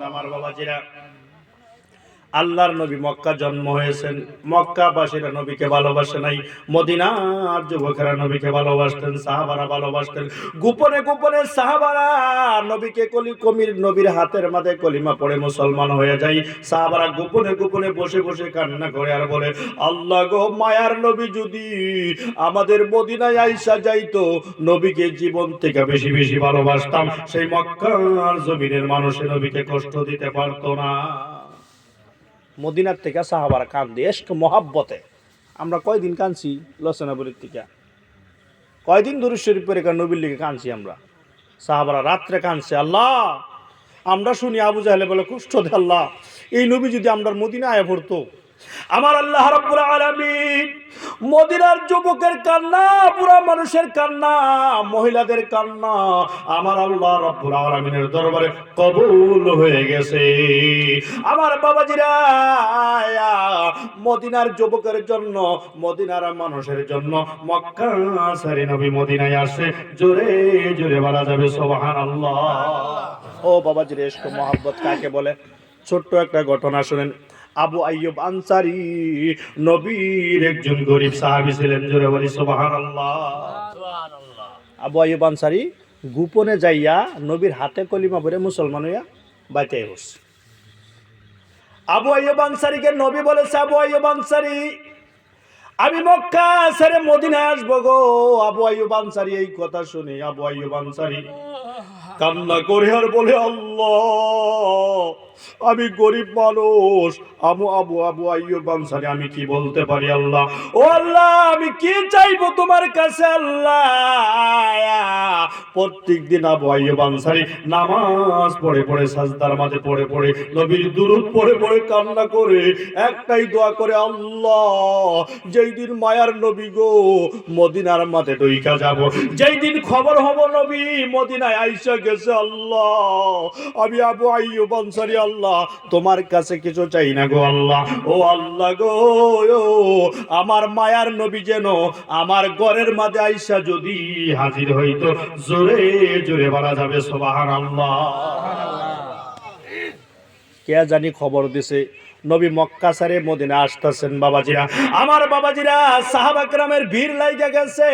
আমার বাবাজিরা। আল্লাহর নবী মক্কা জন্ম হয়েছেন। মক্কাবাসীরা নবীকে ভালোবাসে নাই। মদিনার যুবকেরা নবীকে ভালোবাসতেন, সাহাবারা ভালোবাসতেন। গোপনে গোপনে সাহাবারা নবীকে কলি কমির নবীর হাতের মাঝে কলিমা পড়ে মুসলমান হয়ে যায়। সাহাবারা গোপনে গোপনে বসে বসে কান্না করে আর বলে, আল্লাহ গো মায়ার নবী যদি আমাদের মদিনায় আইসা যাইতো, নবীকে জীবন থেকে বেশি বেশি ভালোবাসতাম। সেই মক্কার জমিনের মানুষের নবীকে কষ্ট দিতে পারতো না। মদিনার থেকে সাহাবারা কান্দি এসক মহাব্বতে। আমরা কয়দিন কাঁদছি লসনাবুরের থেকে? কয়দিন দূর শরীফের এখানে নবীর লিখে কাঁদছি আমরা? সাহাবারা রাত্রে কাঁদছে, আল্লাহ! আমরা শুনি আবু জাহেলে বলে, কুষ্ঠ দে আল্লাহ, এই নবী যদি আমরা মদিনায় পড়তো, আমার আল্লাহ রাব্বুল আলামিন মদিনার যুবকের কান্না, পুরা মানুষের কান্না, মহিলাদের কান্না। আমার আল্লাহ রাব্বুল আলামিনের দরবারে কবুল হয়ে গেছে। আমার বাবাজিরা মদিনার যুবকের জন্য, মদিনার মানুষের জন্য মক্কা সারি নবী মদিনায় আসে জোরে জোরে বলা যাবে, সুবহানাল্লাহ। ও বাবাজির এসক মহাব্বত কাকে বলে? ছোট্ট একটা ঘটনা শুনেন। আবু আইয়ুব আনসারি নবীর একজন গরিব সাহাবী ছিলেন জোরে বলি সুবহানাল্লাহ। আবু আইয়ুব আনসারি গোপনে যাইয়া নবীর হাতে কলিমা ভরে মুসলমান হইয়া বাইতে বসছে আবু আইয়ুব আনসারিকে নবী বলেছে আবু আইয়ুব আনসারি আমি মক্কা ছেড়ে মদিনায় আসব গো। আবু আইয়ুব আনসারি এই কথা শুনে আবু আইয়ুব আনসারি কান্না করে আর বলে আল্লাহ আমি গরিব মানুষ। আমু, আবু আবু, আইয়ুব আনসারি আমি কি বলতে পারি আল্লাহ? ও আল্লাহ, আমি কি চাইব তোমার কাছে আল্লাহ? প্রত্যেক দিন আবু, আইয়ুব আনসারি নামাজ পড়ে পড়ে, সাজদার মাঝে পড়ে পড়ে, নবীর দুরুদ পড়ে পড়ে, কান্না করে একটাই দোয়া করে, আল্লাহ, যেই দিন মায়ার নবী গো, মদিনার মাঝে ডইকা যাব। যেই দিন খবর হব নবী, মদিনায় আইসা গেছে আল্লাহ। আমি আবু, আইয়ুব আনসারি আল্লাহ তোমার কাছে কিছু চাই না গো আল্লাহ। ও আল্লাহ গো ও, আমার মায়ার নবী যেন আমার ঘরের মাঝে আইসা যদি হাজির হইতো জোরে জোরে বলা যাবে সুবহানাল্লাহ। কে জানি খবর দিছে নবী মক্কা সারে মদিনা আসতেছেন বাবাজিরা। আমার বাবাজিরা সাহাবাকরামের ভিড় লাইগা গেছে।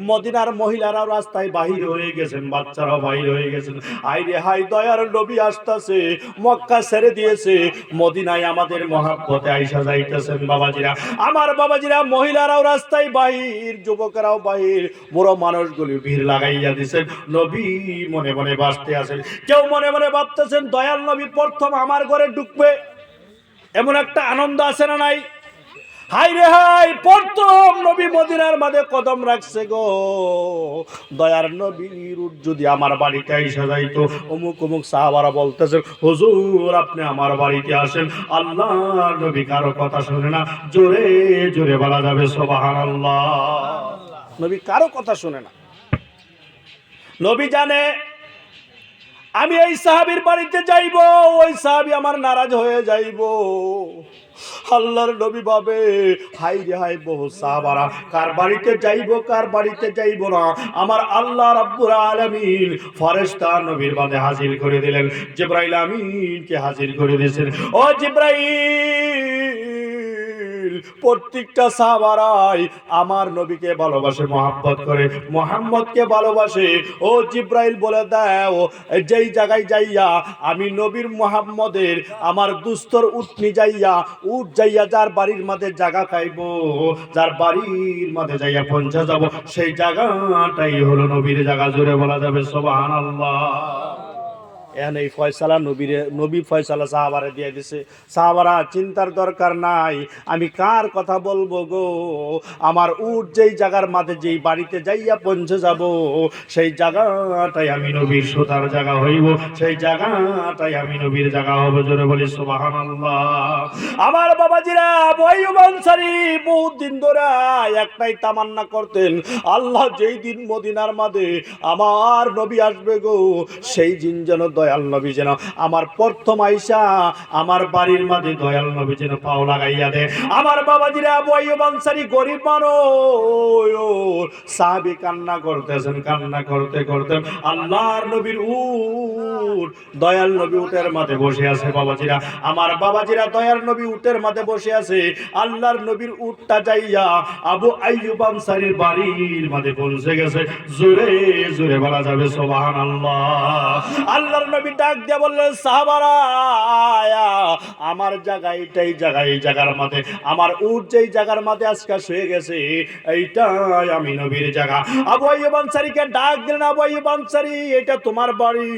মদিনার মহিলারা রাস্তায় বাহির হয়ে গেছেন, বাচ্চারাও বাহির হয়ে গেছেন। আই রে হাই দয়ার নবী আসতেছে, মক্কা ছেড়ে দিয়েছে। মদিনায় আমাদের মহাব্বতে আইসা যাইতেছেন বাবাজিরা। আমার বাবাজিরা, মহিলারাও রাস্তায় বাহির, যুবকেরাও বাহির, বড় মানুষগুলি ভিড় লাগাইয়া দিছেন। নবী মনে মনে বাঁচতে আছেন। কেউ মনে মনে ভাবতেছেন, দয়াল নবী প্রথম আমার ঘরে ঢুকবে। এমন একটা আনন্দ আছে না নাই? হাই রে হাই প্রথম নবী মদিনার মাঝে কদম রাখছে গো। দয়ার নবীর যদি আমার বাড়িতে এসে যাইতো অমুক অমুক সাহাবারা বলতেছে হুজুর আপনি আমার বাড়িতে আসেন। আল্লাহ নবী কারও কথা শুনে না জোরে জোরে বলা যাবে সোবাহান আল্লাহ। নবী কারও কথা শুনে না। নবী জানে আমি এই সাহাবির বাড়িতে যাইব, ওই সাহাবি আমার নারাজ হয়ে যাইব। আল্লাহর নবী ভাবে, হাই রে, হাই বহু সাহাবারা, কার বাড়িতে যাইব, কার বাড়িতে যাইব না? আমার আল্লাহ রাব্বুল আলামিন ফেরেশতা নবীর বাদে হাজির করে দিলেন। জিব্রাইল আমিনকে হাজির করে দিয়েছেন। ও জিব্রাইল! প্রত্যেকটা সাহাবারাই আমার নবীকে ভালোবাসে মোহাম্মত করে, মোহাম্মদকে ভালোবাসে। ও জিব্রাইল বলে দাও, যেই জায়গায় যাইয়া আমি নবীর মোহাম্মদের, আমার দুস্তর উঠনি যাইয়া, উঠ যাইয়া যার বাড়ির মাঝে জায়গা খাইব যার বাড়ির মাঝে যাইয়া পৌঁছে যাব, সেই জায়গাটাই হলো নবীর জায়গা। জুড়ে বলা যাবে সোবাহান আল্লাহ এখন এই ফয়সালা নবীরে, নবী ফয়সালা সাহাবারে দিয়ে দিছে। সাহাবারা চিন্তার দরকার নাই, আমি কার কথা বলব গো? আমার উট যেই জায়গার মাঝে যেই বাড়িতে যাইয়া পৌঁছে যাব, সেই জায়গাটাই আমি নবীর সোতার জায়গা হইব, সেই জায়গাটাই আমি নবীর জায়গা হবে। জোরে বলি সোবাহান আমার বাবাজিরা বইব আনসারি বহুত দিন ধরে একটাই তামান্না করতেন, আল্লাহ যেই দিন মদিনার মাঝে আমার নবী আসবে গো, সেই দিন যেন দয়া দয়াল নবী যেন আমার প্রথম আইসা আমার বাড়ির মাঝে দয়াল নবী যেন পাও লাগাইয়া দে আমার বাবাজিরা, আবু আইয়ুব আনসারী গরিব মানুষ। সাহাবী কান্না করতেছেন, কান্না করতে করতে আল্লাহর নবীর উট, দয়াল নবী উটের মাঝে বসে আছে বাবাজিরা। আমার বাবাজিরা, দয়াল নবী উটের মাঝে বসে আছে। আল্লাহর নবীর উটটা যাইয়া আবু আইয়ুব আনসারীর বাড়ির মাঝে পৌঁছে গেছে। জোরে জোরে বলা যাবে, সুবহানাল্লাহ। আল্লাহর নবী ডাক দিয়ে বললেন, সাহাবারা আমার জায়গা এইটাই জায়গা, এই জায়গার মধ্যে, আমার উট যেই জায়গার মধ্যে আজকে শুয়ে গেছে, এইটাই আমি নবীর জায়গা। আবু আইয়ুব আনসারীকে ডাক দিলেন, আবু আইয়ুব আনসারী, এটা তোমার বাড়ি।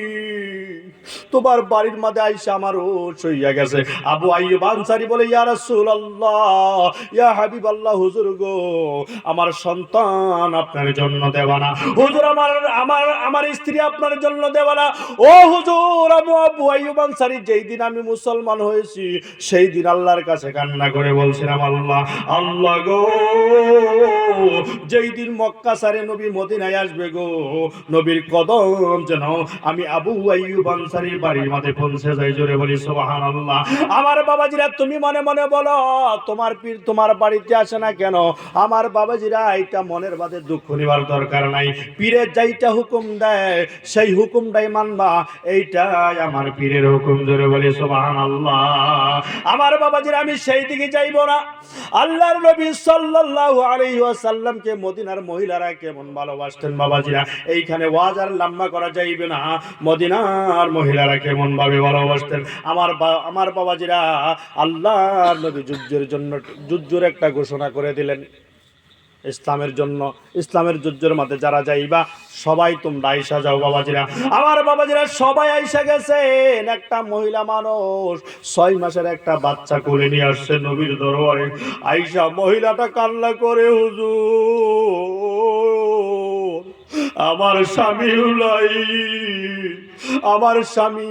তোমার বাড়ির মাঝে আইসে আমার উট শুইয়া গেছে। আবু আইয়ুব আনসারী বলে, ইয়া রাসূলুল্লাহ, ইয়া হাবিবাল্লাহ, হুজুর গো, আমার সন্তান আপনার জন্য দেওয়া না। হুজুর, আমার আমার আমার স্ত্রী আপনার জন্য দেওয়া না। ও হুজুর, আবু আবু আইয়ুব আনসারী, যেই দিন আমি মুসলমান হয়েছি, সেই দিন আল্লাহর কাছে কান্না করে বলছিলাম, আল্লাহ আল্লাহ গো, যেই দিন মক্কা সারে নবী মদিনায় আসবে গো, নবীর কদম যেন আমি আবু আইয়ুব আনসারীর বাড়ির পৌঁছে যাই জোরে বলি আমার বাবাজিরা, তুমি মনে মনে বলো, তোমার পীর তোমার বাড়িতে আসে না কেন? আমার বাবাজিরা এটা মনের বাদে দুঃখ নিবার দরকার নাই। পীরের যাইটা হুকুম দেয়, সেই হুকুমটাই মানবা। এইটাই আমার পীরের হুকুম, জোরে বলি আমার বাবাজিরা, আমি সেই দিকে যাইব না। আল্লাহর নবী সাল্লাল্লাহু আলাইহি ওয়াসাল্লামকে মদিনার মহিলারা কেমন ভালোবাসতেন বাবাজিরা? এইখানে ওয়াজ আর লম্বা করা যাইবে না। মদিনার মহিলারা কেমন ভাবে ভালোবাসতেন? আমার আমার বাবাজিরা আল্লাহ নবী যুদ্ধের জন্য, যুদ্ধের একটা ঘোষণা করে দিলেন। ইসলামের জন্য, ইসলামের যুদ্ধের মধ্যে যারা যাইবা, সবাই তোমরা আইসা যাও বাবাজিরা। আমার বাবাজিরা সবাই আইসা গেছেন। একটা মহিলা মানুষ ছয় মাসের একটা বাচ্চা কোলে নিয়ে আসছে নবীর দরবারে। আইসা মহিলাটা কান্না করে, হুজুর, আমার স্বামী উলাই আমার স্বামী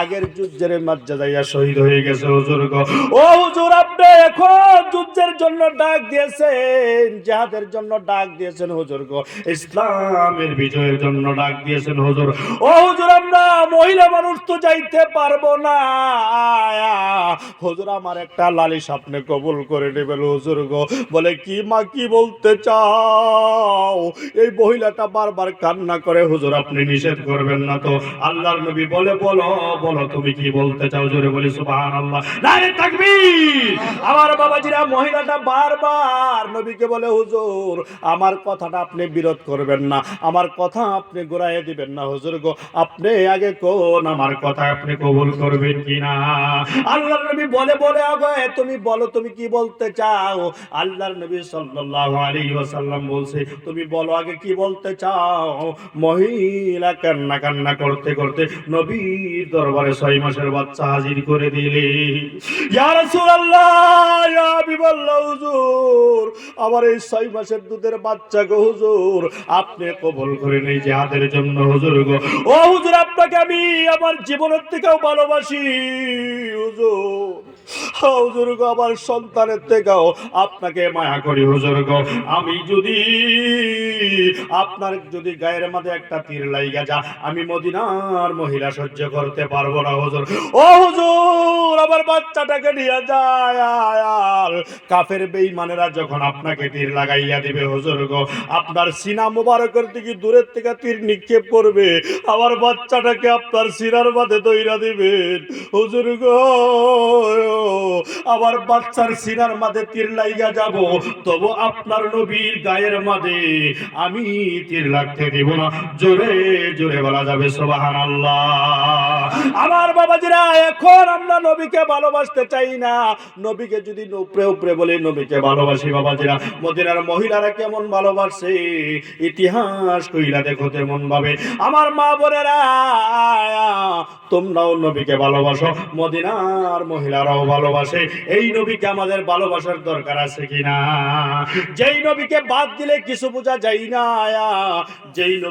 আগের যুদ্ধের মাজ্জা যাইয়া শহীদ হয়ে গেছে, হুজুর গো। ও হুজুর, আপনি এখন যুদ্ধের জন্য ডাক দিয়েছেন, জাহাদের জন্য ডাক দিয়েছেন হুজুর গো। ইসলামের বিজয়ের জন্য ডাক দিয়েছেন হুজুর। ও হুজুর, আমরা মহিলা মানুষ তো যাইতে পারব না। হুজুর, আমার একটা লালিশ আপনি কবুল করে নেবেন হুজুর গো। বলে, কি মা, কি বলতে চাও? এই মহিলাটা বারবার কান্না করে, হুজুর, আপনি নিষেধ করবেন না তো। আল্লাহর নবী বলে, বলো বলো, তুমি কি বলতে চাও? জোরে বলি, সুবহানাল্লাহ। নারে তাকবীর! আমার বাবাজিরা মহিলাটা বারবার নবীকে বলে, হুজুর, আমার কথাটা আপনি বিরোধ করবেন না। আমার কথা আপনি গোড়ায় দিবেন না। হুজুর গো, আপনি আগে কোন আমার কথা আপনি কবুল করবেন কিনা আল্লাহর নবী বলে বলে, আগে তুমি বলো, তুমি কি বলতে চাও? আল্লাহর নবী সাল্লাল্লাহু আলাইহি ওয়াসাল্লাম বলছে, তুমি বলো, আগে কি বলতে চাও? মহিলা কান্না কান্না করতে করতে নবীর দরবারে ছয় মাসের বাচ্চা হাজির করে দিলে। ইয়া রাসূলুল্লাহ, ইয়া হাবিবাল্লাহ হুজুর, আমার এই ছয় মাসের দুধের বাচ্চা গো, হুজুর, আপনি কবুল করে নেই জিহাদের জন্য, হুজুর গো। ও হুজুর, আপনাকে আমি আমার জীবনের থেকেও ভালোবাসি, হুজুর। হুজুর গো আমার সন্তানের থেকেও আপনাকে মায়া করি হুজুর গো আমি যদি, আপনার যদি গায়ের মধ্যে একটা তীর লাইগা যা আমি মদিনার মহিলা সহ্য করতে পারব না হুজুর ও হুজুর, আমার বাচ্চাটাকে নিয়ে যায় কাফের বেঈমানেরা যখন আপনাকে তীর লাগাইয়া দিবে হুজুর গো আপনার সিনা মোবারকের দিকে দূরের থেকে তীর নিক্ষেপ করবে, আমার বাচ্চাটাকে আপনার সিনার মাঝে দইরা দিবেন। হুজুর গো আমার বাচ্চার সিনার মাঝে তীর লাইগা যাব। তবু আপনার নবীর গায়ের মাঝে আমি তীর লাগতে দিব না। জোরে জোরে বলা যাবে সোবাহান আল্লাহ আমার বাবাজিরা, এখন আমরা নবীকে ভালোবাসতে চাই না। নবীকে যদি উপরে উপরে বলে নবীকে ভালোবাসি বাবাজিরা, মদিনার মহিলারা কেমন ভালোবাসে? ইতিহাস কইলা দেখো তেমন ভাবে। আমার মা বোনেরা, তোমরাও নবীকে ভালোবাসো, মদিনার মহিলারাও ভালোবাসে এই নবীকে আমাদের ভালোবাসার দরকার আছে কিনা? যেই নবীকে বাদ দিলে কিছু বোঝা যায় না আয়া। যেই নবী